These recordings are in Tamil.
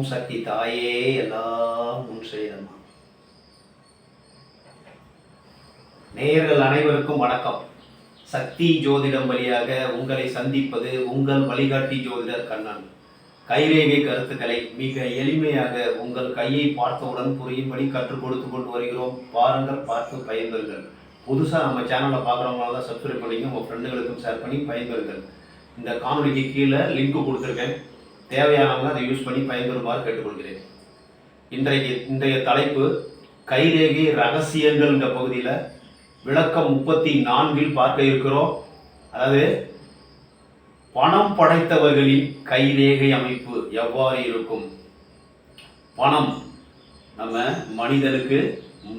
ஓம் சக்தி தாயே எல்லாம் உன் செய்தம்மா நேயர்கள் அனைவருக்கும் வணக்கம். சக்தி ஜோதிடம் வழியாக உங்களை சந்திப்பது உங்கள் வழிகாட்டி ஜோதிடர் கண்ணன். கைரேகை கருத்துக்களை மிக எளிமையாக உங்கள் கையை பார்த்தவுடன் புரியும்படி கற்றுக் கொடுத்து கொண்டு வருகிறோம். பாருங்கள் பார்த்து பயன்பெறுங்கள். புதுசாக நம்ம சேனலை பார்க்குறவங்களால தான் சப்ஸ்கிரைப் பண்ணிங்க. உங்கள் ஃப்ரெண்டுகளுக்கும் ஷேர் பண்ணி பயன்பெறுங்கள். இந்த காணொலிக்கு கீழே லிங்க் கொடுத்துருக்கேன். தேவையானவங்க அதை யூஸ் பண்ணி பயன்பெறுமாறு கேட்டுக்கொள்கிறேன். இன்றைக்கு இன்றைய தலைப்பு கைரேகை ரகசியங்கள் என்ற பகுதியில் விளக்கம் முப்பத்தி நான்கில் பார்க்க இருக்கிறோம். அதாவது பணம் படைத்தவர்களின் கைரேகை அமைப்பு எவ்வாறு இருக்கும்? பணம் நம்ம மனிதனுக்கு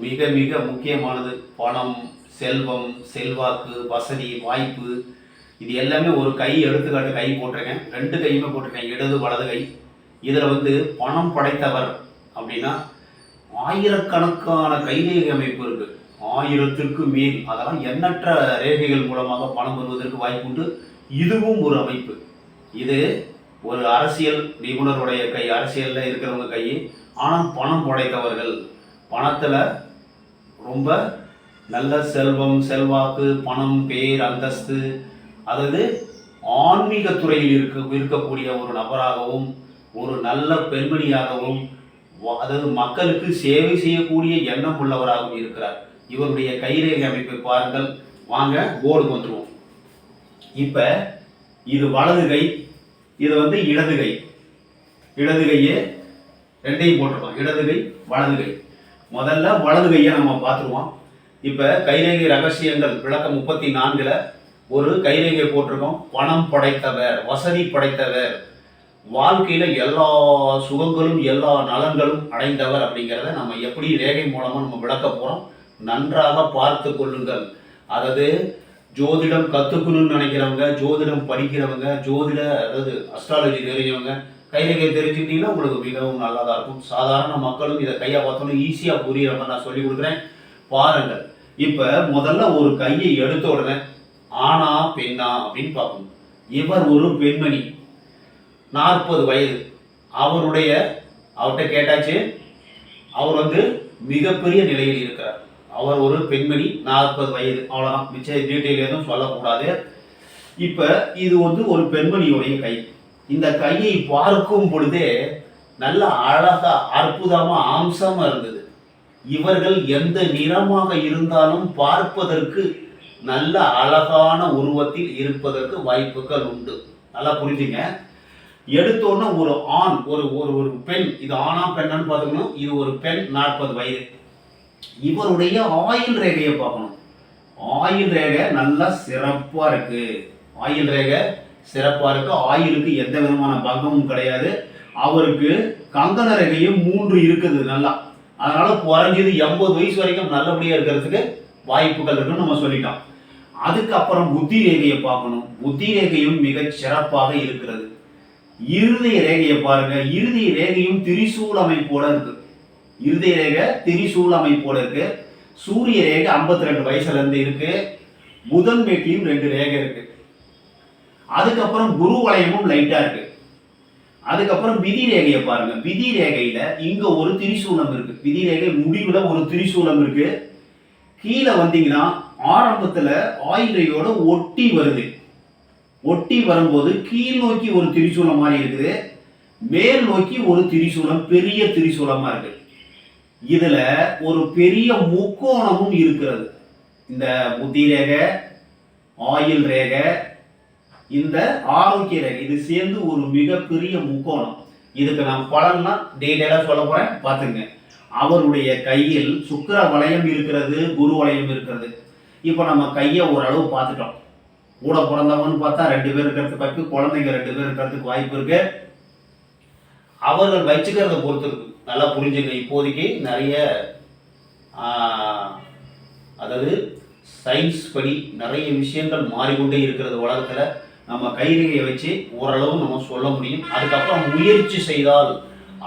மிக மிக முக்கியமானது. பணம் செல்வம் செல்வாக்கு வசதி வாய்ப்பு இது எல்லாமே ஒரு கை எடுத்துக்காட்டு கை போட்டிருக்கேன். ரெண்டு கையுமே போட்டிருக்கேன். இடது வலது கை. இதில் வந்து பணம் படைத்தவர் அப்படின்னா ஆயிரக்கணக்கான கைரேகை அமைப்பு இருக்குது ஆயிரத்திற்கு மேல். அதெல்லாம் எண்ணற்ற ரேகைகள் மூலமாக பணம் வருவதற்கு வாய்ப்புண்டு இதுவும் ஒரு அமைப்பு. இது ஒரு அரசியல் நிபுணருடைய கை அரசியலில் இருக்கிறவங்க கை. ஆனால் பணம் படைத்தவர்கள். பணத்தில் ரொம்ப நல்ல செல்வம் செல்வாக்கு பணம் பேர் அந்தஸ்து அதாவது ஆன்மீக துறையில் இருக்க இருக்கக்கூடிய ஒரு நபராகவும் ஒரு நல்ல பெண்மணியாகவும் வ- அதாவது மக்களுக்கு சேவை செய்யக்கூடிய எண்ணம் உள்ளவராகவும் இருக்கிறார். இவருடைய கைரேகை அமைப்பை பாருங்கள். வாங்க போர்டுக்கு வந்துடுவோம் இப்போ இது வலது கை இது வந்து இடது கை. இடது கையே ரெண்டையும் போட்டிருக்கோம் இடது கை வலது கை. முதல்ல வலது கையை நம்ம பார்த்துருவோம். இப்போ கைரேகை ரகசியங்கள் விளக்கம் முப்பத்தி நான்கில் ஒரு கைரேகை போட்டிருக்கோம். பணம் படைத்தவர் வசதி படைத்தவர். வாழ்க்கையில் எல்லா சுகங்களும் எல்லா நலன்களும் அடைந்தவர் அப்படிங்கிறத நம்ம எப்படி ரேகை மூலமாக நம்ம விளக்க போகிறோம் நன்றாக பார்த்து கொள்ளுங்கள். அதாவது ஜோதிடம் கற்றுக்கணும்னு நினைக்கிறவங்க ஜோதிடம் படிக்கிறவங்க ஜோதிட அதாவது அஸ்ட்ராலஜி தெரிஞ்சவங்க கைரேகை தெரிஞ்சுக்கிட்டீங்கன்னா உங்களுக்கு மிகவும் நல்லதாக இருக்கும். சாதாரண மக்களும் இதை கையை பார்த்தோன்னு ஈஸியாக புரியிற மாதிரி நான் சொல்லி கொடுக்குறேன். பாருங்கள். இப்போ முதல்ல ஒரு கையை எடுத்த உடனே ஆனா பெண்ணா அப்படின்னு பார்க்கணும். இவர் ஒரு பெண்மணி. நாற்பது வயது. அவருடைய அவர்கிட்ட கேட்டாச்சு அவர் வந்து மிகப்பெரிய நிலையில் இருக்கிறார். அவர் ஒரு பெண்மணி நாற்பது வயது. அவ்வளோதான் மிச்ச டீட்டெயில் எதுவும் சொல்லக்கூடாது. இப்போ இது வந்து ஒரு பெண்மணியுடைய கை. இந்த கையை பார்க்கும் பொழுதே நல்ல அழகா அற்புதமா அம்சமா இருந்தது. இவர்கள் எந்த நிறமாக இருந்தாலும் பார்ப்பதற்கு நல்ல அழகான உருவத்தில் இருப்பதற்கு வாய்ப்புகள் உண்டு. நல்லா புரிஞ்சுங்க. எடுத்தோன்னே ஒரு ஆண் ஒரு ஒரு ஒரு பெண் இது ஆணா பெண்ணான்னு பார்த்துக்கணும். இது ஒரு பெண் நாற்பது வயது. இவருடைய ஆயுள் ரேகையை பார்க்கணும். ஆயுள் ரேகை நல்லா சிறப்பாக இருக்கு. ஆயில் ரேகை சிறப்பாக இருக்கு. ஆயிலுக்கு எந்த விதமான பங்கமும் கிடையாது. அவருக்கு கங்கண ரேகையும் மூன்று இருக்குது நல்லா. அதனால குறைஞ்சது எண்பது வயசு வரைக்கும் நல்லபடியாக இருக்கிறதுக்கு வாய்ப்புகள் இருக்குன்னு நம்ம சொல்லிட்டோம். அதுக்கப்புறம் புத்தி ரேகையை பார்க்கணும். புத்தி ரேகையும் மிக சிறப்பாக இருக்கிறது. இறுதி ரேகையை பாருங்க. இறுதி ரேகையும் திரிசூல் அமைப்போட இருக்கு. இறுதி ரேகை திரிசூல் அமைப்போட இருக்கு. சூரிய ரேகை 52 ரெண்டு வயசுல இருந்து இருக்கு. புதன் மேட்லையும் ரெண்டு ரேகை இருக்கு. அதுக்கப்புறம் குரு வளையமும் லைட்டா இருக்கு. அதுக்கப்புறம் விதி ரேகையை பாருங்க. விதி ரேகையில இங்க ஒரு திரிசூலம் இருக்கு. விதி ரேகை முடிவுல ஒரு திரிசூலம் இருக்கு. கீழே வந்தீங்கன்னா ஆரம்பத்தில் ஆயுள் ஒட்டி வருது. ஒட்டி வரும்போது கீழ் நோக்கி ஒரு திரிசூலம் மாதிரி இருக்குது. மேல் நோக்கி ஒரு திரிசூலம் பெரிய திரிசூலமாக இருக்கு இதில் ஒரு பெரிய முக்கோணமும் இருக்கிறது. இந்த புத்தி ரேகை ஆயில் ரேகை இந்த ஆரோக்கிய ரேகை இது சேர்ந்து ஒரு மிகப்பெரிய முக்கோணம். இதுக்கு நான் பலன்னா டீட்டெயிலாக சொல்ல போகிறேன் பார்த்துங்க அவருடைய கையில் சுக்கர வளையம் இருக்கிறது குரு வளையம் இருக்கிறது. இப்போ நம்ம கையை ஓரளவு பார்த்துட்டோம். கூட பிறந்தவங்கன்னு பார்த்தா ரெண்டு பேர் இருக்கிறதுக்கு வாய்ப்பு குழந்தைங்க ரெண்டு பேர் இருக்கிறதுக்கு வாய்ப்பு இருக்கு. அவர்கள் வச்சுக்கிறத பொறுத்து இருக்கு. நல்லா புரிஞ்சுங்க. இப்போதைக்கு நிறைய அதாவது சயின்ஸ் படி நிறைய விஷயங்கள் மாறிக்கொண்டே இருக்கிறது உலகத்தில். நம்ம கைரேகையை வச்சு ஓரளவு நம்ம சொல்ல முடியும். அதுக்கப்புறம் முயற்சி செய்தால்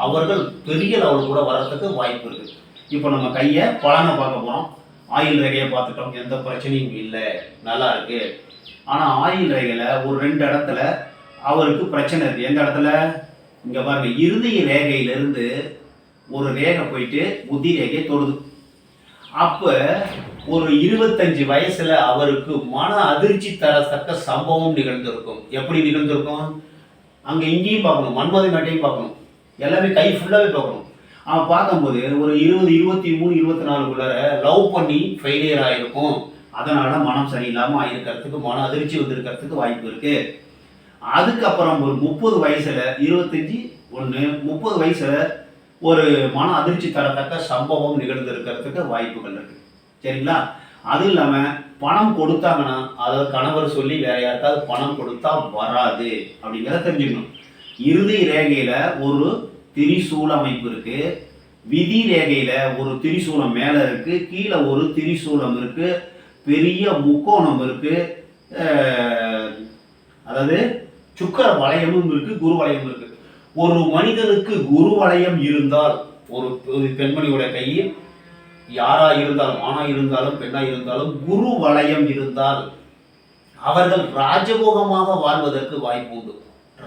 அவர்கள் பெரிய லெவல் கூட வர்றதுக்கு வாய்ப்பு இருக்குது இப்போ நம்ம கையை பலனை பார்க்க போகிறோம் ஆயில் ரேகையை பார்த்துட்டோம். எந்த பிரச்சனையும் இல்லை. நல்லா இருக்கு. ஆனால் ஆயில் ரேகையில் ஒரு ரெண்டு இடத்துல அவருக்கு பிரச்சனை இருக்குது எந்த இடத்துல? இங்கே பாருங்க. இருதய ரேகையிலிருந்து ஒரு ரேகை போயிட்டு புத்தி ரேகையை தொடுது. அப்போ ஒரு இருபத்தஞ்சு வயசுல அவருக்கு மன அதிர்ச்சி தரத்தக்க சம்பவம் நிகழ்ந்திருக்கும். எப்படி நிகழ்ந்திருக்கும்? அங்கே இங்கேயும் பார்க்கணும். மன்மதி மேட்டையும் பார்க்கணும். எல்லாமே கை ஃபுல்லாகவே பார்க்கணும். அவன் பார்க்கும்போது ஒரு இருபது இருபத்தி மூணு இருபத்தி நாலுக்குள்ளார லவ் பண்ணி ஃபெயிலியர் ஆகிருக்கும் அதனால் மனம் சரியில்லாமல் ஆயிருக்கிறதுக்கு மன அதிர்ச்சி வந்திருக்கிறதுக்கு வாய்ப்பு இருக்குது அதுக்கப்புறம் ஒரு முப்பது வயசில் இருபத்தஞ்சி ஒன்று முப்பது வயசில் ஒரு மன அதிர்ச்சி தரத்தக்க சம்பவம் நிகழ்ந்திருக்கிறதுக்கு வாய்ப்புகள் இருக்கு. சரிங்களா? அது இல்லாமல் பணம் கொடுத்தாங்கன்னா அதாவது கணவர் சொல்லி வேற யாருக்காவது பணம் கொடுத்தா வராது அப்படிங்கிறத தெரிஞ்சுக்கணும். இறுதி ரேகையில் ஒரு திரிசூல அமைப்பு இருக்கு. விதி ரேகையில ஒரு திரிசூலம் மேல இருக்கு. கீழே ஒரு திரிசூலம் இருக்கு. பெரிய முக்கோணம் இருக்கு. அதாவது சுக்கர வளையமும் இருக்கு குரு வளையமும் இருக்கு. ஒரு மனிதனுக்கு குரு வளையம் இருந்தால் ஒரு ஒரு பெண்மணியோட கையில் யாரா இருந்தாலும் ஆணா இருந்தாலும் பெண்ணா இருந்தாலும் குரு வளையம் இருந்தால் அவர்கள் ராஜபோகமாக வாழ்வதற்கு வாய்ப்பு உண்டு.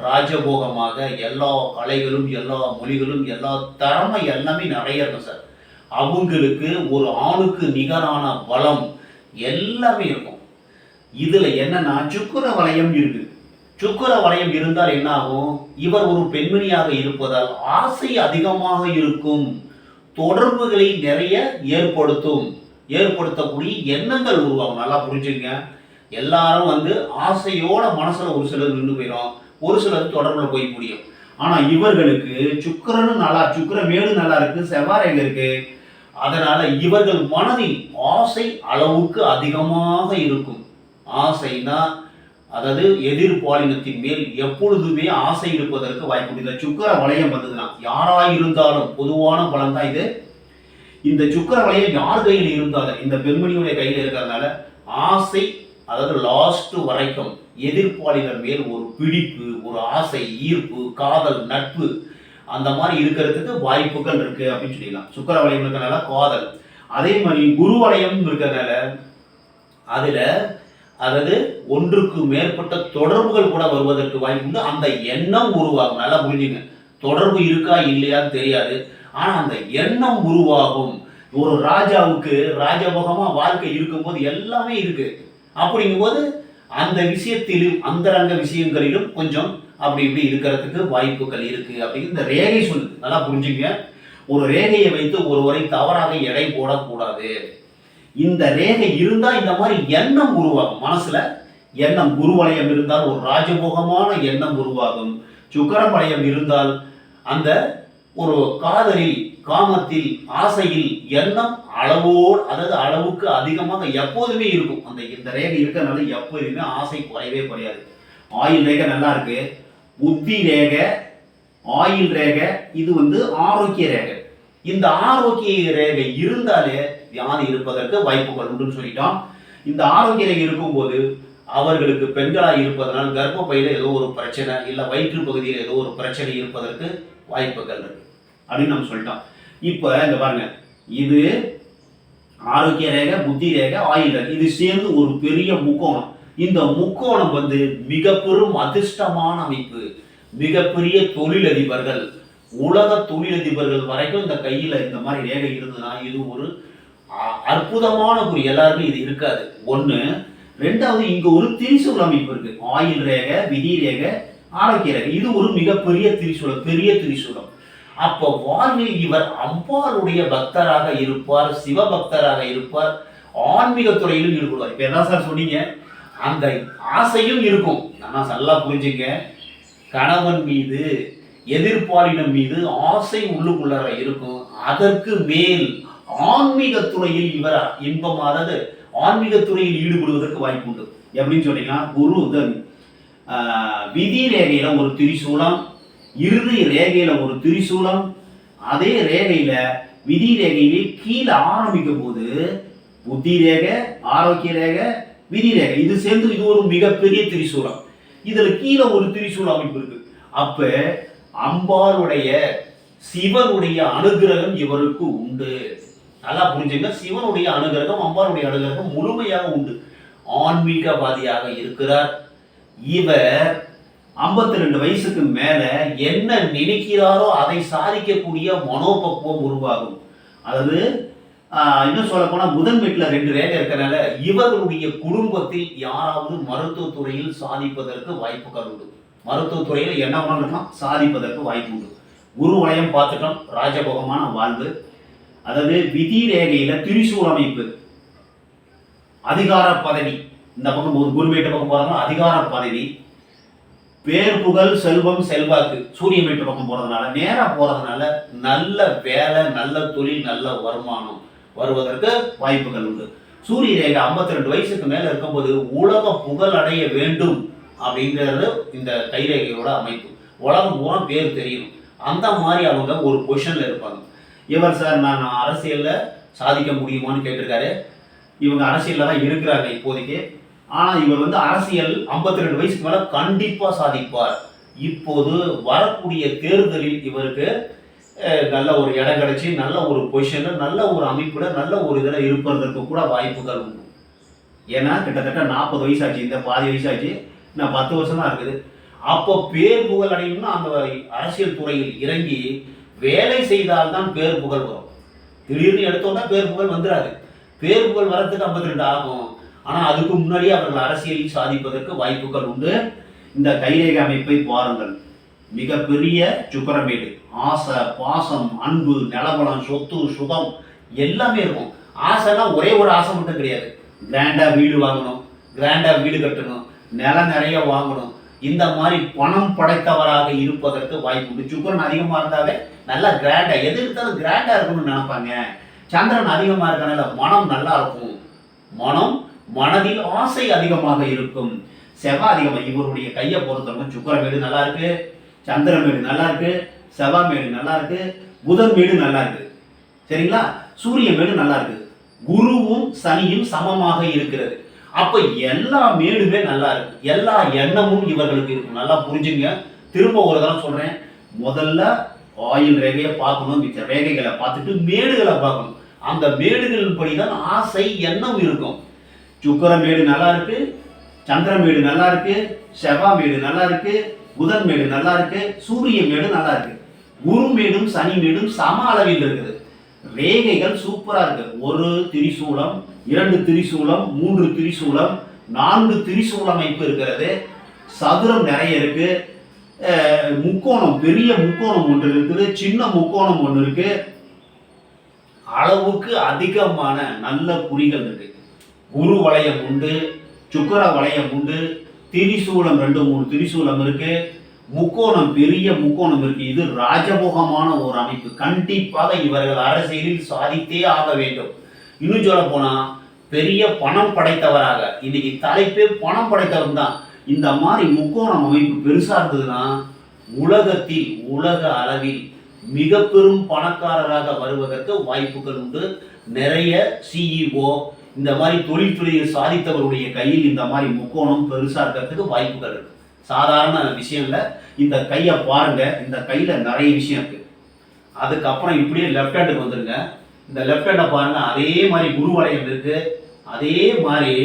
ராஜபோகமாக எல்லா கலைகளும் எல்லா மொழிகளும் எல்லா திறமை எல்லாமே நிறைய இருக்கும் சார். அவங்களுக்கு ஒரு ஆணுக்கு நிகரான பலம் எல்லாமே இருக்கும். இதில் என்னன்னா சுக்குர வளையம் இருக்கு. சுக்குர வளையம் இருந்தால் என்ன ஆகும் இவர் ஒரு பெண்மணியாக இருப்பதால் ஆசை அதிகமாக இருக்கும். தொடர்புகளை நிறைய ஏற்படுத்தும். ஏற்படுத்தக்கூடிய எண்ணங்கள் உருவாகும். நல்லா புரிஞ்சுங்க எல்லாரும் வந்து ஆசையோட மனசுல ஒரு சிலர் நின்று போயிடும் ஒரு சிலர் தொடர்புல போய் முடியும். ஆனா இவர்களுக்கு சுக்கரனும் நல்லா சுக்கிர மேலும் நல்லா இருக்கு செவ்வாறையில் இருக்கு. அதனால இவர்கள் மனதில் ஆசை அளவுக்கு அதிகமாக இருக்கும். ஆசைனா அதாவது எதிர்பாலினத்தின் மேல் எப்பொழுதுமே ஆசை இருப்பதற்கு வாய்ப்பு இந்த சுக்கர வளையம் வந்ததுன்னா யாராக இருந்தாலும் பொதுவான பலன் தான் இது. இந்த சுக்கர வளையம் யார் கையில் இருந்தாலும் இந்த பெண்மணியுடைய கையில் இருக்கிறதுனால ஆசை அதாவது லாஸ்ட் வரைக்கும் எதிர்ப்பாளிகள் மேல் ஒரு பிடிப்பு ஒரு ஆசை ஈர்ப்பு காதல் நட்பு அந்த மாதிரி இருக்கிறதுக்கு வாய்ப்புகள் இருக்கு அப்படின்னு சொல்லிடலாம். சுக்கர வளையம் இருக்கிறனால காதல். அதே மாதிரி குரு வளையம் இருக்கிறதுனால அதுல அதாவது ஒன்றுக்கு மேற்பட்ட தொடர்புகள் கூட வருவதற்கு வாய்ப்பு உண்டு. அந்த எண்ணம் உருவாகும் நல்லா புரிஞ்சுங்க தொடர்பு இருக்கா இல்லையான்னு தெரியாது. ஆனா அந்த எண்ணம் உருவாகும். ஒரு ராஜாவுக்கு ராஜபோகமா வாழ்க்கை இருக்கும்போது எல்லாமே இருக்கு. அப்படிங்கும்போது அந்த விஷயத்திலும் அந்தரங்க விஷயங்களிலும் கொஞ்சம் அப்படி இப்படி இருக்கிறதுக்கு வாய்ப்புகள் இருக்கு அப்படின்னு இந்த ரேகை சொல் நல்லா புரிஞ்சுங்க ஒரு ரேகையை வைத்து ஒருவரை தவறாக எடை போடக்கூடாது. இந்த ரேகை இருந்தா இந்த மாதிரி எண்ணம் உருவாகும். மனசுல எண்ணம் குருவலயம் இருந்தால் ஒரு ராஜபோகமான எண்ணம் உருவாகும். சுக்கரம் இருந்தால் அந்த ஒரு காதலில் காமத்தில் ஆசையில் எண்ணம் அளவோடு அதாவது அளவுக்கு அதிகமாக எப்போதுமே இருக்கும். அந்த இந்த ரேகை இருக்கிறனால எப்போதுமே ஆசை குறையவே குறையாது. ஆயில் ரேகை நல்லா இருக்கு. புத்தி ரேகை ஆயில் ரேகை இது வந்து ஆரோக்கிய ரேகை. இந்த ஆரோக்கிய ரேகை இருந்தாலே வியாதி இருப்பதற்கு வாய்ப்புகள் உண்டுன்னு சொல்லிட்டோம். இந்த ஆரோக்கிய ரேகை இருக்கும்போது அவர்களுக்கு பெண்களாக இருப்பதனால் கர்ப்பப்பையில் ஏதோ ஒரு பிரச்சனை இல்லை வயிற்று பகுதியில் ஏதோ ஒரு பிரச்சனை இருப்பதற்கு வாய்ப்புகள் இருக்கு. அப்படின்னு நம்ம சொல்லிட்டோம். இப்போ இந்த பாருங்க. இது ஆரோக்கிய ரேகை புத்தி ரேகை ஆயுள் ரேகை. இது சேர்ந்து ஒரு பெரிய முக்கோணம். இந்த முக்கோணம் வந்து மிக பெரும் அதிர்ஷ்டமான அமைப்பு. மிகப்பெரிய தொழிலதிபர்கள். உலக தொழிலதிபர்கள் வரைக்கும் இந்த கையில் இந்த மாதிரி ரேகை இருந்ததுன்னா இது ஒரு அ- அற்புதமான ஒரு எல்லாருக்கும் இது இருக்காது. ஒன்று ரெண்டாவது இங்கே ஒரு திரிசூல் அமைப்பு இருக்கு. ஆயில் ரேகை விதி ரேகை ஆரோக்கிய ரேகை. இது ஒரு மிகப்பெரிய திரிசூலம் பெரிய திரிசூலம். அப்ப வாழ்வில் இவர் அம்பாளுடைய பக்தராக இருப்பார் சிவபக்தராக இருப்பார் ஆன்மீக துறையிலும் ஈடுபடுவார். இப்ப என்ன சார் சொன்னீங்க? அந்த ஆசையும் இருக்கும். ஆனா நல்லா புரிஞ்சுங்க. கணவன் மீது எதிர்ப்பாளினம் மீது ஆசை உள்ளுக்குள்ளார இருக்கும். அதற்கு மேல் ஆன்மீக துறையில் இவர் இன்பமானது ஆன்மீக துறையில் ஈடுபடுவதற்கு வாய்ப்பு உண்டு எப்படின்னு சொன்னீங்கன்னா குரு விதி ரேகையில ஒரு திரிசூலம் இறுதி ரேகையில ஒரு திரிசூலம் அதே ரேகையில விதி ரேகையிலே கீழே ஆரம்பிக்கும் போது புத்தி ரேகை ஆரோக்கிய ரேகை விதி ரேகை இது சேர்ந்து இது ஒரு மிகப்பெரிய திரிசூலம். இதுல கீழே ஒரு திரிசூல அமைப்பு இருக்கு. அப்ப அம்பாளுடைய சிவனுடைய அனுகிரகம் இவருக்கு உண்டு. நல்லா புரிஞ்சுங்க. சிவனுடைய அனுகிரகம் அம்பாளுடைய அனுகிரகம் முழுமையாக உண்டு. ஆன்மீகவாதியாக இருக்கிறார். இவர் ஐம்பத்தி ரெண்டு வயசுக்கு மேல என்ன நினைக்கிறாரோ அதை சாதிக்கக்கூடிய மனோபக்குவம் உருவாகும். அதாவது இன்னும் சொல்ல போனா புதன் வீட்டில் ரெண்டு ரேகை இருக்கிறனால இவர்களுடைய குடும்பத்தில் யாராவது மருத்துவத்துறையில் சாதிப்பதற்கு வாய்ப்புகள் உண்டு. மருத்துவத்துறையில் என்ன பண்ணலாம் சாதிப்பதற்கு வாய்ப்பு உண்டு. குரு வளையம் பார்த்துட்டோம் ராஜபோகமான வாழ்வு. அதாவது விதி ரேகையில திரிசூல் அமைப்பு அதிகார பதவி. இந்த பக்கம் ஒரு குருவீட்டு பக்கம் பார்த்தோம்னா அதிகார பதவி. பேர் புகழ் செல்வம் செல்வாக்கு சூரிய வீட்டு பக்கம் போறதுனால நேரா போறதுனால நல்ல வேலை நல்ல தொழில் நல்ல வருமானம் வருவதற்கு வாய்ப்புகள் உண்டு. சூரிய ரேகை 52 ரெண்டு வயசுக்கு மேல இருக்கும்போது உலக புகழ் அடைய வேண்டும் அப்படிங்கிறது இந்த கைரேகையோட அமைப்பு. உலகம் பூரா பேர் தெரியும். அந்த மாதிரி அவங்க ஒரு பொசிஷன்ல இருப்பாங்க. இவர் சார் நான் அரசியல்ல சாதிக்க முடியுமான்னு கேட்டிருக்காரு. இவங்க அரசியல்ல தான் இருக்கிறாங்க இப்போதைக்கு. ஆனால் இவர் வந்து அரசியல் 52 ரெண்டு வயசுக்கு மேலே கண்டிப்பாக சாதிப்பார். இப்போது வரக்கூடிய தேர்தலில் இவருக்கு நல்ல ஒரு இடம் கிடைச்சி நல்ல ஒரு பொசிஷனில் நல்ல ஒரு அமைப்பில் நல்ல ஒரு இதில் இருப்பதற்கு கூட வாய்ப்புகள் உண்டு. ஏன்னா கிட்டத்தட்ட நாற்பது வயசாச்சு இந்த பாதி வயசாச்சு நான் பத்து வருஷம் தான் இருக்குது. அப்போ பேர் புகழ் அடையணும்னா அந்த அரசியல் துறையில் இறங்கி வேலை செய்தால்தான் பேர் புகழ் வரும். திடீர்னு எடுத்தோம்னா பேர் புகழ் வந்துடாது பேர் புகழ் வரத்துக்கு ஐம்பத்தி ரெண்டு ஆகும். ஆனால் அதுக்கு முன்னாடியே அவர்கள் அரசியலில் சாதிப்பதற்கு வாய்ப்புகள் உண்டு. இந்த கைரேகை அமைப்பை பாருங்கள். மிகப்பெரிய சுக்கரமேடு. ஆசை பாசம் அன்பு நிலபலம் சொத்து சுகம் எல்லாமே இருக்கும். ஆசைனா ஒரே ஒரு ஆசை மட்டும் கிடையாது. கிராண்டாக வீடு வாங்கணும் கிராண்டாக வீடு கட்டணும் நிலம் நிறைய வாங்கணும். இந்த மாதிரி பணம் படைத்தவராக இருப்பதற்கு வாய்ப்பு உண்டு. சுக்கரன் அதிகமாக இருந்தாவே நல்லா கிராண்டாக எது இருந்தாலும் கிராண்டாக இருக்கணும்னு நினைப்பாங்க. சந்திரன் அதிகமாக இருக்கனால மனம் நல்லா இருக்கும். மனம் மனதில் ஆசை அதிகமாக இருக்கும். செவ்வாய் அதிகமாக இவருடைய கையை பொறுத்தவரைக்கும் சுக்கர மேடு நல்லா இருக்கு சந்திரமேடு வீடு நல்லா இருக்கு செவ்வாய் வீடு நல்லா இருக்கு புதன் மேடு நல்லா இருக்கு. சரிங்களா? சூரிய மேடு நல்லா இருக்கு. குருவும் சனியும் சமமாக இருக்கிறது. அப்ப எல்லா மேடுமே நல்லா இருக்கு. எல்லா எண்ணமும் இவர்களுக்கு இருக்கும். நல்லா புரிஞ்சுங்க. திரும்ப ஒரு தரம் சொல்றேன். முதல்ல ஆயில் ரேகையை பார்க்கணும் மிச்ச ரேகைகளை பார்த்துட்டு மேடுகளை பார்க்கணும். அந்த மேடுகளின் படிதான் ஆசை எண்ணம் இருக்கும். சுக்கர மேடு நல்லா இருக்கு சந்திர மேடு நல்லா இருக்கு செவ்வாய் மேடு நல்லா இருக்கு புதன் மேடு நல்லா இருக்கு சூரிய மேடு நல்லா இருக்கு. குரு மேடும் சனி மேடும் சம அளவில் இருக்குது. ரேகைகள் சூப்பரா இருக்கு. ஒரு திரிசூலம் இரண்டு திரிசூலம் மூன்று திரிசூலம் நான்கு திரிசூல அமைப்பு இருக்கிறது. சதுரம் நிறைய இருக்கு. முக்கோணம் பெரிய முக்கோணம் ஒன்று இருக்குது சின்ன முக்கோணம் ஒன்று இருக்கு. அளவுக்கு அதிகமான நல்ல குறிகள் இருக்கு. குரு வளையம் உண்டு சுக்கர வளையம் உண்டு திரிசூலம் ரெண்டு மூணு திரிசூலம் இருக்கு. முக்கோணம் பெரிய முக்கோணம் இருக்கு. இது ராஜமுகமான ஒரு அமைப்பு. கண்டிப்பாக இவர்கள் அரசியலில் சாதித்தே ஆக வேண்டும். இன்னும் சொல்ல போனா பெரிய பணம் படைத்தவராக இன்னைக்கு தலைப்பே பணம் படைத்தவர் தான் இந்த மாதிரி முக்கோணம் அமைப்பு பெருசா இருந்ததுன்னா உலகத்தில் உலக அளவில் மிக பெரும் பணக்காரராக வருவதற்கு வாய்ப்புகள் உண்டு. நிறைய சிஇஓ இந்த மாதிரி தொழில்துறையில் சாதித்தவருடைய கையில் இந்த மாதிரி முக்கோணம் பெருசா இருக்கிறதுக்கு வாய்ப்புகள் இருக்கு. சாதாரண விஷயம் இல்லை இந்த கையை பாருங்க இந்த கையில நிறைய விஷயம் இருக்கு. அதுக்கப்புறம் இப்படியே லெஃப்ட் ஹேண்டுக்கு வந்துருங்க. இந்த லெஃப்ட் ஹேண்டை பாருங்க அதே மாதிரி குரு வளையம் இருக்கு. அதே மாதிரி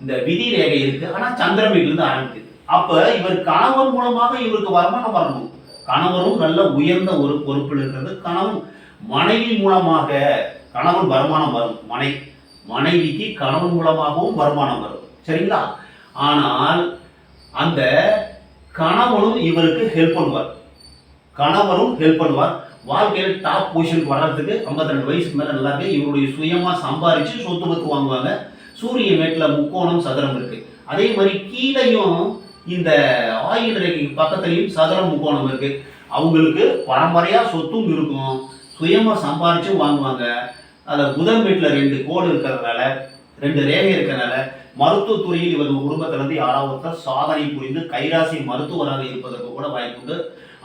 இந்த விதி ரேகை இருக்கு. ஆனா சந்திரன் இருந்து ஆரம்பிக்குது. அப்ப இவர் கணவன் மூலமாக இவருக்கு வருமானம் வரணும். கணவரும் நல்ல உயர்ந்த ஒரு பொறுப்பில் இருக்கிறது. கணவன் மனைவி மூலமாக கணவன் வருமானம் வரும். மனை மனைவிக்கு கணவன் மூலமாகவும் வருமானம் வரும். சரிங்களா? ஆனால் அந்த கணவனும் இவருக்கு ஹெல்ப் பண்ணுவார். கணவரும் ஹெல்ப் பண்ணுவார். வாழ்க்கையில் டாப் பொசிஷனுக்கு வர்றதுக்கு 52 ரெண்டு வயசுக்கு மேலே நல்லா இவருடைய சுயமாக சம்பாரிச்சு சொத்து பத்து வாங்குவாங்க. சூரிய மேட்டில் முக்கோணம் சதுரம் இருக்கு. அதே மாதிரி கீழையும் இந்த ஆயில் ரேகைக்கு பக்கத்துலையும் சதுரம் முக்கோணம் இருக்கு. அவங்களுக்கு பரம்பரையாக சொத்தும் இருக்கும். சுயமாக சம்பாரிச்சும் வாங்குவாங்க. அந்த புதன் வீட்டில் ரெண்டு கோடு இருக்கிறதுனால ரெண்டு ரேகை இருக்கிறதுனால மருத்துவத்துறையில் இவர் குடும்பத்திலிருந்து யாராவது ஒருத்தர் சாதனை புரிந்து கைராசி மருத்துவராக இருப்பதற்கு கூட வாய்ப்புண்டு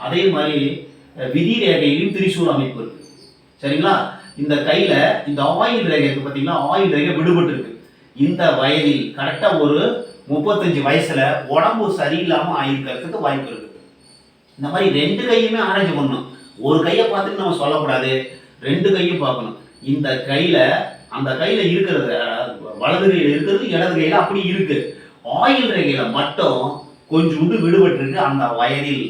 அதே மாதிரி விதி ரேகையிலும் திரிசூல் அமைப்பு இருக்கு. சரிங்களா? இந்த கையில இந்த ஆயில் ரேகை இருக்கு பார்த்தீங்கன்னா ஆயில் ரேகை விடுபட்டு இருக்கு. இந்த வயதில் கரெக்டாக ஒரு முப்பத்தஞ்சு வயசுல உடம்பு சரியில்லாமல் ஆயிருக்கிறதுக்கு வாய்ப்பு இருக்கு. இந்த மாதிரி ரெண்டு கையுமே ஆராய்ச்சி பண்ணணும். ஒரு கையை பார்த்துட்டு நம்ம சொல்லக்கூடாது. ரெண்டு கையும் பார்க்கணும். இந்த கையில அந்த கையில இருக்கிறது வலது கையில இருக்கிறது இடது கையில அப்படி இருக்கு. ஆயில் ரேகையில மட்டும் கொஞ்சோண்டு விடுபட்டிருக்கு அந்த வயதில்.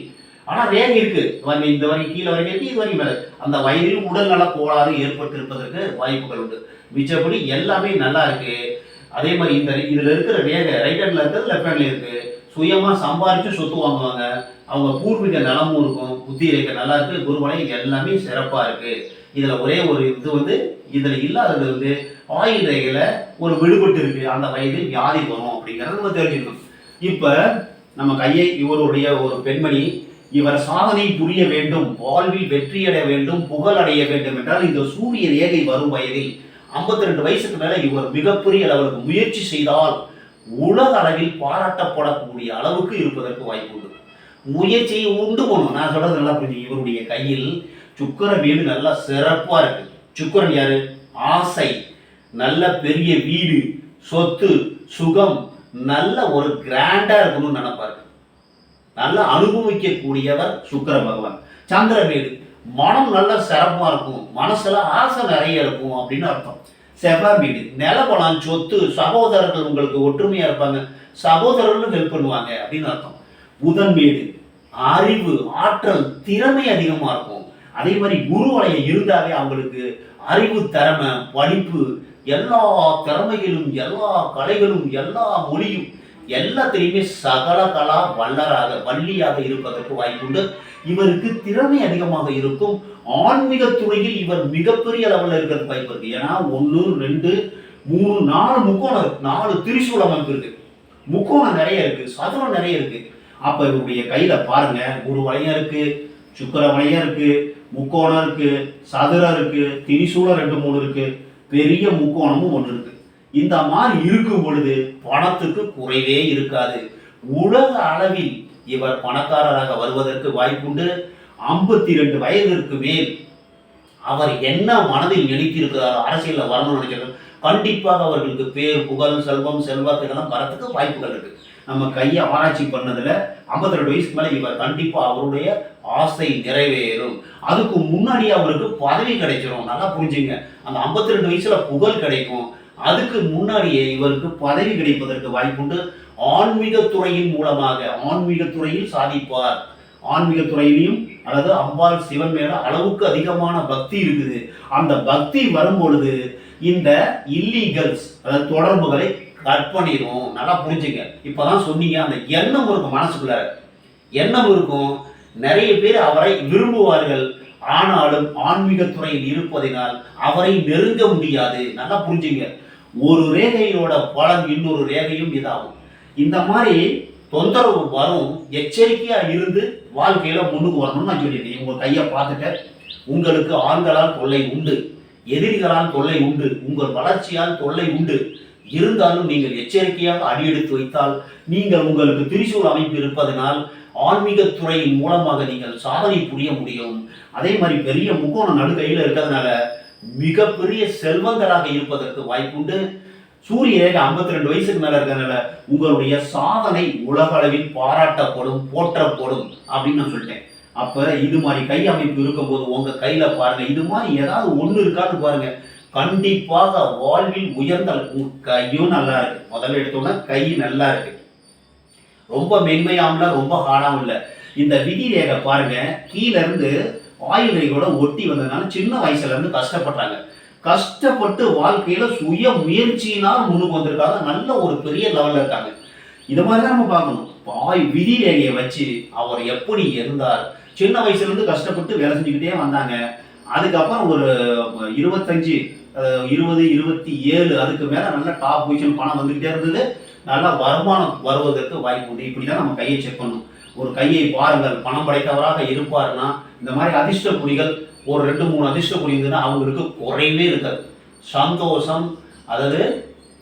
ஆனா ரேகை இருக்கு. இந்த வரைக்கும் கீழே வரைக்கும் இருக்கு இது வரைக்கும் மேலே அந்த வயதில் உடல்நல கோளாறு ஏற்பட்டிருப்பதற்கு வாய்ப்புகள் உண்டு. மிச்சப்படி எல்லாமே நல்லா இருக்கு. அதே மாதிரி இந்த இதுல இருக்கிற ரேகை ரைட் ஹேண்ட்ல இருக்கிறது லெஃப்ட் ஹேண்ட்ல இருக்கு. சுயமா சம்பாரிச்சு சொத்து வாங்குவாங்க. அவங்க பூர்வீக நலமும் இருக்கும். புத்தி ரேகை நல்லா இருக்கு. குருமலை எல்லாமே சிறப்பா இருக்கு. இதில் ஒரே ஒரு இது வந்து இதில் இல்லாதது வந்து ஆயில் ரேகையில் ஒரு விடுபட்டு இருக்கு. அந்த வயதில் வியாதி வரும் அப்படிங்கிறத நம்ம தெரிஞ்சுக்கணும். இப்போ நம்ம கையை இவருடைய ஒரு பெண்மணி இவர் சாதனை புரிய வேண்டும் வாழ்வில் வெற்றியடைய வேண்டும் புகழ் அடைய வேண்டும் என்றால் இந்த சூரிய ரேகை வரும் வயதில் 52 ரெண்டு வயசுக்கு மேலே இவர் மிகப்பெரிய அளவுக்கு முயற்சி செய்தால் உலக அளவில் பாராட்டப்படக்கூடிய அளவுக்கு இருப்பதற்கு வாய்ப்பு உண்டு. முயற்சியை உண்டு பண்ணும். நான் சொல்றது நல்லா புரிஞ்சு இவருடைய கையில் சுக்கர வீடு நல்லா சிறப்பாக இருக்கு. சுக்கரன் யாரு? ஆசை. நல்ல பெரிய வீடு சொத்து சுகம் நல்ல ஒரு கிராண்டா இருக்கணும்னு நினைப்பாரு. நல்லா அனுபவிக்கக்கூடியவர் சுக்கர பகவான். சந்திர வீடு மனம் நல்லா சிறப்பாக இருக்கும். மனசில் ஆசை நிறைய இருக்கும் அப்படின்னு அர்த்தம். செவ்வாய் வீடு. நிலபலம் சொத்து சகோதரர்கள் உங்களுக்கு ஒற்றுமையாக இருப்பாங்க. சகோதரர்களும் ஹெல்ப் பண்ணுவாங்க அப்படின்னு அர்த்தம். புதன் வீடு. அறிவு ஆற்றல் திறமை அதிகமாக இருக்கும். அதே மாதிரி குரு வலையை இருந்தாலே அவங்களுக்கு அறிவு திறமை படிப்பு எல்லா திறமைகளும் எல்லா கலைகளும் எல்லா மொழியும் எல்லாத்திலையுமே சகல கலா வல்லராக வள்ளியாக இருப்பதற்கு வாய்ப்புண்டு. இவருக்கு திறமை அதிகமாக இருக்கும். ஆன்மீக துறையில் இவர் மிகப்பெரிய அளவில் இருக்கிறது வாய்ப்பு இருக்கு. ஏன்னா ஒன்று ரெண்டு மூணு நாலு முக்கோணம் இருக்கு நாலு திரிசூல அமைப்பு இருக்கு முக்கோணம் நிறைய இருக்கு சதுரம் நிறைய இருக்கு. அப்ப இவருடைய கையில பாருங்க குரு வளையம் இருக்கு சுக்கர வளையம் இருக்கு முக்கோணம் இருக்கு சதுரம் இருக்கு திரிசூலம் ரெண்டு மூணு இருக்கு பெரிய முக்கோணமும் ஒன்று இருக்கு. இந்த மாதிரி இருக்கும் பொழுது பணத்துக்கு குறைவே இருக்காது. உலக அளவில் இவர் பணக்காரராக வருவதற்கு வாய்ப்புண்டு. ஐம்பத்தி ரெண்டு வயதிற்கு மேல் அவர் என்ன மனதில் நினைத்திருக்கிறாரோ அரசியலில் வரணும்னு நினைக்கிறார் கண்டிப்பாக அவர்களுக்கு பேர் புகழ் செல்வம் செல்வாக்கு வரத்துக்கு வாய்ப்புகள் இருக்கு. நம்ம கையை ஆராய்ச்சி பண்ணதில் ஐம்பத்தி ரெண்டு வயசுக்கு மேலே இவர் கண்டிப்பாக அவருடைய ஆசை நிறைவேறும். அதுக்கு முன்னாடி அவருக்கு பதவி கிடைச்சிரும். நல்லா புரிஞ்சுங்க. அந்த 52 ரெண்டு வயசுல புகழ் கிடைக்கும். அதுக்கு முன்னாடியே இவருக்கு பதவி கிடைப்பதற்கு வாய்ப்புண்டு. ஆன்மீக துறையின் மூலமாக ஆன்மீக துறையில் சாதிப்பார். ஆன்மீக துறையிலையும் அல்லது அம்பாள் சிவன் மேல அளவுக்கு அதிகமான பக்தி இருக்குது. அந்த பக்தி வரும் பொழுது இந்த இல்லீகல்ஸ் அதாவது தொடர்புகளை கட் பண்ணிடும் நல்லா புரிஞ்சுங்க. இப்பதான் சொன்னீங்க அந்த எண்ணம் இருக்கும் மனசுக்குள்ள. எண்ணம் இருக்கும். நிறைய பேர் அவரை விரும்புவார்கள். ஆனாலும் ஆன்மீக துறையில் இருப்பதினால் அவரை நெருங்க முடியாது. நல்லா புரிஞ்சுங்க. ஒரு ரேகையோட பலன் இன்னொரு ரேகையும் இதாகும். இந்த மாதிரி தொந்தரவு வரும். எச்சரிக்கையா இருந்து வாழ்க்கையில முன்னுக்கு வரணும்னு நான் சொல்லியிருக்கேன். உங்க கையை பார்த்துட்டு உங்களுக்கு ஆண்களால் தொல்லை உண்டு எதிரிகளால் தொல்லை உண்டு உங்கள் வளர்ச்சியால் தொல்லை உண்டு இருந்தாலும் நீங்கள் எச்சரிக்கையாக அடியெடுத்து வைத்தால் நீங்கள் உங்களுக்கு திரிசூல் அமைப்பு இருப்பதனால் ஆன்மீக துறையின் மூலமாக நீங்கள் சாதனை புரிய முடியும். அதே மாதிரி பெரிய முக்கோணம் நடுக்கையில் இருக்கிறதுனால மிகப்பெரிய செல்வந்தராக இருப்பதற்கு வாய்ப்புண்டு. சூரிய ரேகை 52 ரெண்டு வயசுக்கு மேல இருக்கிறதுனால உங்களுடைய சாதனை உலக அளவில் பாராட்டப்படும் போற்றப்படும் அப்படின்னு நான் சொல்லிட்டேன். அப்ப இது மாதிரி கை அமைப்பு இருக்கும்போது உங்க கையில பாருங்க. இது மாதிரி ஏதாவது ஒண்ணு இருக்கான்னு பாருங்க. கண்டிப்பாக வாழ்வில் உயர்ந்த கையும் நல்லா இருக்கு. முதல்ல எடுத்தோம்னா கை நல்லா இருக்கு. ரொம்ப மென்மையாமல ரொம்ப ஹார்டாகவும் இல்லை இந்த விதி ரேகை பாருங்க கீழ இருந்து ஆயுள் ரேகையோட ஒட்டி வந்ததுனால சின்ன வயசுல இருந்து கஷ்டப்படுறாங்க கஷ்டப்பட்டு வாழ்க்கையில சுய முயற்சியினால் முன்னுக்கு வந்திருக்காங்க. நல்ல ஒரு பெரிய லெவல்ல இருக்காங்க. இது மாதிரி தான் நம்ம பார்க்கணும். பாய் விதி ரேகையை வச்சு அவர் எப்படி இருந்தார்? சின்ன வயசுல இருந்து கஷ்டப்பட்டு வேலை செஞ்சுக்கிட்டே வந்தாங்க. அதுக்கப்புறம் ஒரு இருபத்தஞ்சு இருபது இருபத்தி ஏழு அதுக்கு மேலே நல்ல டாப் பொசிஷன் பணம் வந்துகிட்டே இருந்தது. நல்லா வருமானம் வருவதற்கு வாய்ப்பு உண்டு. இப்படி தான் நம்ம கையை செக் பண்ணணும். ஒரு கையை பாருங்கள். பணம் படைத்தவராக இருப்பார்னா இந்த மாதிரி அதிர்ஷ்ட குறிகள் ஒரு ரெண்டு மூணு அதிர்ஷ்ட குறி இருந்ததுன்னா அவங்களுக்கு குறைவே இருக்காது. சந்தோஷம் அதாவது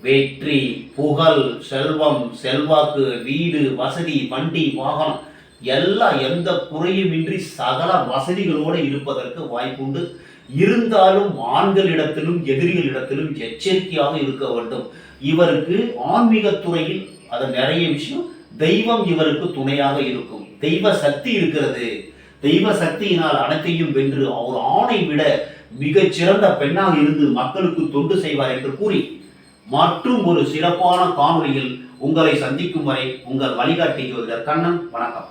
வெற்றி புகழ் செல்வம் செல்வாக்கு வீடு வசதி வண்டி வாகனம் எல்லாம் எந்த குறையுமின்றி சகல வசதிகளோடு இருப்பதற்கு வாய்ப்புண்டு இருந்தாலும் ஆண்களிடத்திலும் எதிரிகளிடத்திலும் எச்சரிக்கையாக இருக்க வேண்டும். இவருக்கு ஆன்மீக துறையில் அது நிறைய விஷயம் தெய்வம் இவருக்கு துணையாக இருக்கும். தெய்வ சக்தி இருக்கிறது. தெய்வ சக்தியினால் அனைத்தையும் வென்று அவர் ஆணை விட மிகச் சிறந்த பெண்ணாக இருந்து மக்களுக்கு தொண்டு செய்வார் என்று கூறி மற்றும் ஒரு சிறப்பான காணொலியில் உங்களை சந்திக்கும் வரை உங்கள் வழிகாட்டி ஜோதிடர் கண்ணன் வணக்கம்.